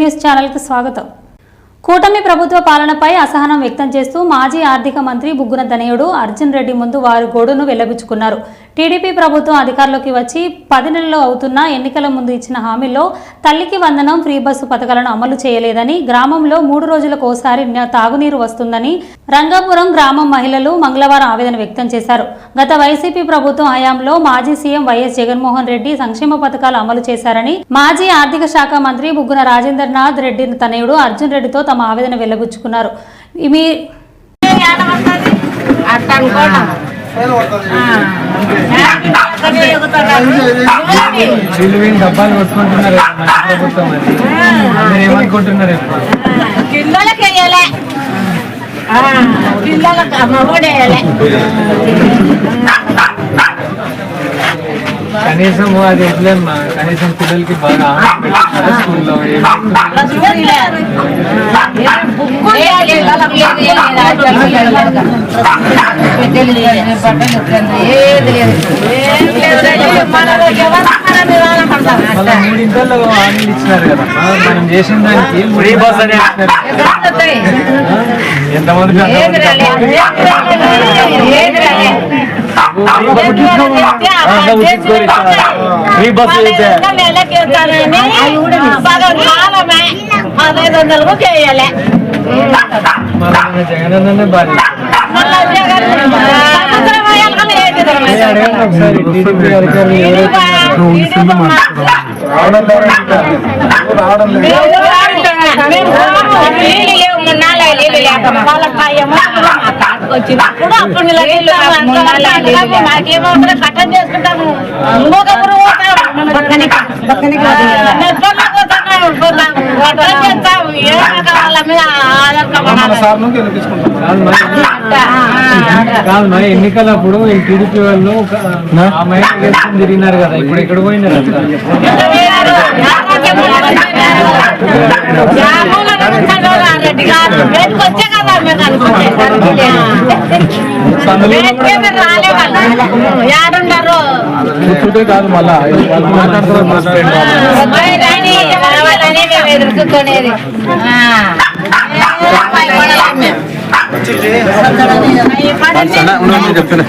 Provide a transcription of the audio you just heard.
News ఛానల్కి స్వాగతం. కూటమి ప్రభుత్వ పాలనపై అసహనం వ్యక్తం చేస్తూ మాజీ ఆర్థిక మంత్రి బుగ్గున తనయుడు అర్జున్ రెడ్డి ముందు వారి గోడును వెల్లబుచ్చుకున్నారు. టీడీపీ ప్రభుత్వం అధికారంలోకి వచ్చి పది నెలలు అవుతున్న ఎన్నికల ముందు ఇచ్చిన హామీల్లో తల్లికి వందనం ఫ్రీ బస్సు పథకాలను అమలు చేయలేదని గ్రామంలో మూడు రోజులకు ఒకసారి తాగునీరు వస్తుందని రంగాపురం గ్రామం మహిళలు మంగళవారం ఆవేదన వ్యక్తం చేశారు. గత వైసీపీ ప్రభుత్వం హయాంలో మాజీ సీఎం వైఎస్ జగన్మోహన్ రెడ్డి సంక్షేమ పథకాలు అమలు చేశారని మాజీ ఆర్థిక శాఖ మంత్రి బుగ్గున రాజేంద్రనాథ్ రెడ్డి తనయుడు అర్జున్ రెడ్డితో తమ ఆవేదన వెల్లబుచ్చుకున్నారు డబ్బాలు కొట్టుకుంటున్నారు. ప్రభుత్వం అది మీరు ఏమనుకుంటున్నారు ఇప్పుడు పిల్లలకి వేయాలి పిల్లలకి అమ్మ కూడా వేయాలి కనీసం అది ఎట్లేమ్మా? కనీసం పిల్లలకి బాగా స్కూల్లో మూడింతల్లో హామీలు ఇచ్చినారు కదా. మనం చేసిన దానికి ఫ్రీ బస్ అని ఎంతమంది ఫ్రీ బస్ అయితే పదహైదు వందలకు చేయాలి టీడీపీ అధికారులు ఎవరైతే రావడం కట్టం చేసుకుంటాము కాదు కాదు మరి ఎన్నికలప్పుడు ఈ టీడీపీ వాళ్ళు తిరిగినారు కదా ఇప్పుడు ఎక్కడ పోయినారు యాడుండరు? కూర్చుంటే కాదు మళ్ళా. మాట్లాడుతున్నారు మా ఫ్రెండ్ కావాలని మేము ఎదుర్కొనేది చెప్తున్నా.